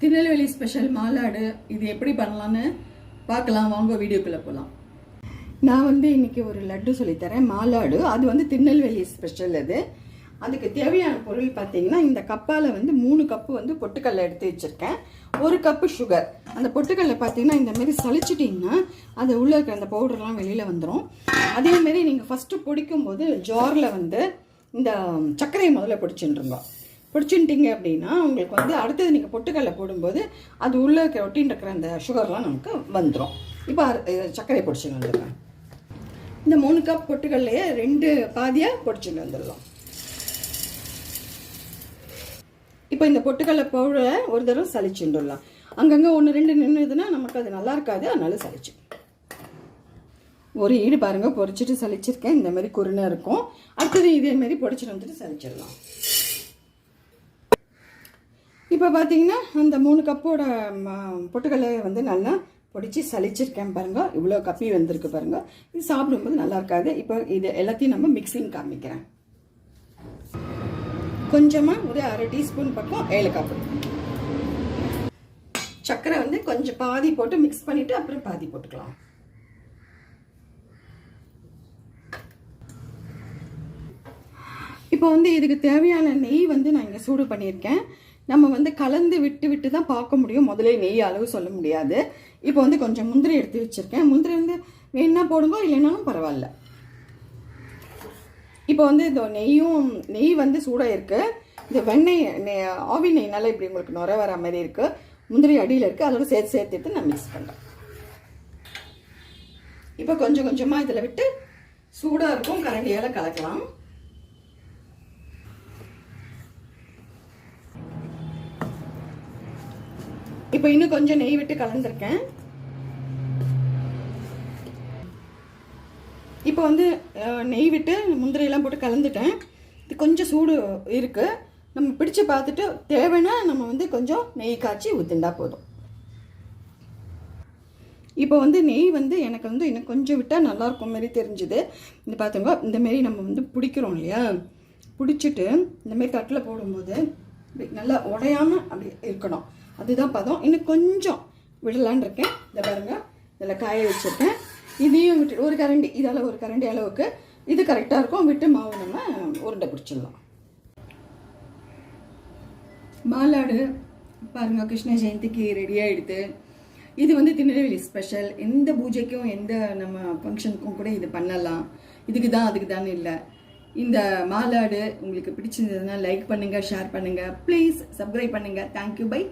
Tirunelveli special மாலாடு இது எப்படி பண்ணலான்னு பார்க்கலாம். வாங்க வீடியோக்குள்ளே போகலாம் நான் வந்து இன்றைக்கி ஒரு லட்டு சொல்லித்தரேன் மாலாடு அது வந்து திருநெல்வேலி ஸ்பெஷல் அது. அதுக்கு தேவையான பொருள் பார்த்தீங்கன்னா இந்த கப்பால் வந்து மூணு கப்பு வந்து பொட்டுக்கடலை எடுத்து வச்சுருக்கேன். ஒரு கப்பு சுகர் அந்த பொட்டுக்கடலை பார்த்தீங்கன்னா இந்த மாதிரி சளிச்சிட்டிங்கன்னா அது உள்ளே இருக்கிற அந்த பவுடர்லாம் வெளியில் வந்துடும் அதேமாரி நீங்கள் ஃபஸ்ட்டு பிடிக்கும்போது ஜாரில் வந்து இந்த சர்க்கரையை முதல்ல பிடிச்சிட்டுருங்க பிடிச்சிட்டிங்க அப்படின்னா உங்களுக்கு வந்து அடுத்தது நீங்கள் பொட்டுக்கடலை போடும்போது அது உள்ளே இருக்கிற ஒட்டின்னு இருக்கிற அந்த சுகர்லாம் நமக்கு வந்துடும் இப்போ சர்க்கரை பொடிச்சுன்னு வந்துடுறேன் இந்த மூணு கப் பொட்டுக்கடலையே ரெண்டு பாதியாக பொடிச்சுன்னு வந்துடலாம். இப்போ இந்த பொட்டுக்கடலை பவுடரை ஒரு தடவை சளிச்சுண்டுடலாம். அங்கங்கே ஒன்று ரெண்டு நின்றுதுன்னா நமக்கு அது நல்லா இருக்காது அதனால சளிச்சு. ஒரு ஈடு பாருங்க பொரிச்சிட்டு சளிச்சிருக்கேன். இந்த மாதிரி குருணை இருக்கும். அடுத்தது இதேமாரி பொடிச்சிட்டு வந்துட்டு சளிச்சிடலாம். இப்போ பார்த்தீங்கன்னா அந்த மூணு கப்போட ம- பொட்டுக்கடலையை வந்து நல்லா பொடிச்சு சலிச்சிருக்கேன் பாருங்க. இவ்வளோ கப்பி வந்திருக்கு பாருங்க. இது சாப்பிடும்போது நல்லா இருக்காது. இப்போ இது எல்லாத்தையும் நம்ம மிக்சிங் காமிக்கிறேன். கொஞ்சமாக ஒரு அரை டீஸ்பூன் பக்கம் ஏலக்காய் பொடி. சர்க்கரை வந்து கொஞ்சம் பாதி போட்டு மிக்ஸ் பண்ணிவிட்டு அப்புறம் பாதி போட்டுக்கலாம். இப்போ வந்து இதுக்கு தேவையான நெய் வந்து நான் இங்கே சூடு பண்ணியிருக்கேன். நம்ம வந்து கலந்து விட்டு விட்டு தான் பார்க்க முடியும். முதல்ல நெய் அளவு சொல்ல முடியாது. இப்போ வந்து கொஞ்சம் முந்திரி எடுத்து வச்சுருக்கேன். முந்திரி வந்து வேணா போடுங்க இல்லைனாலும் பரவாயில்ல. இப்போ வந்து இந்த நெய்யும் நெய் வந்து சூடாக இருக்குது இந்த வெண்ணெய் நெய் ஆவி நெய்னால இப்படி உங்களுக்கு நுர வர மாதிரி இருக்குது முந்திரி அடியில் இருக்குது அதோட சேர்த்து சேர்த்துட்டு நான் மிக்ஸ் பண்ணுறேன் இப்போ கொஞ்சம் கொஞ்சமாக இதில் விட்டு சூடாக இருக்கும். கரண்டியால் கலக்கலாம். இப்போ இன்னும் கொஞ்சம் நெய் விட்டு கலந்துருக்கேன். இப்போ வந்து நெய் விட்டு முந்திரியெல்லாம் போட்டு கலந்துட்டேன். இது கொஞ்சம் சூடு இருக்குது நம்ம பிடிச்சு பார்த்துட்டு தேவைன்னா நம்ம வந்து கொஞ்சம் நெய் காய்ச்சி ஊற்றுண்டா போதும். இப்போ வந்து நெய் வந்து எனக்கு வந்து இன்னும் கொஞ்சம் விட்டால் நல்லா இருக்கும் தெரிஞ்சுது. இந்த பார்த்துங்க இந்த மாரி நம்ம வந்து பிடிக்கிறோம் இல்லையா? பிடிச்சிட்டு இந்தமாரி தட்டில் போடும்போது நல்லா உடையாமல் அப்படி இருக்கணும். அதுதான் பதம். இன்னும் கொஞ்சம் விடலான்னு இருக்கேன். இதை பாருங்க. இதில் காய வச்சுருக்கேன். இதையும் விட்டு ஒரு கரண்டி. இதால் ஒரு கரண்டி அளவுக்கு இது கரெக்டாக இருக்கும். விட்டு மாவு நம்ம உருண்டை பிடிச்சிடலாம். மாலாடு பாருங்க கிருஷ்ண ஜெயந்திக்கு ரெடி ஆகிடுது இது வந்து திருநெல்வேலி ஸ்பெஷல் எந்த பூஜைக்கும் எந்த நம்ம ஃபங்க்ஷனுக்கும் கூட இது பண்ணலாம். இதுக்கு தான் அதுக்கு தான் இல்லை. இந்த மாலாடு உங்களுக்கு பிடிச்சிருந்ததுன்னா லைக் பண்ணுங்கள் ஷேர் பண்ணுங்கள் ப்ளீஸ் சப்ஸ்கிரைப் பண்ணுங்கள் தேங்க்யூ பை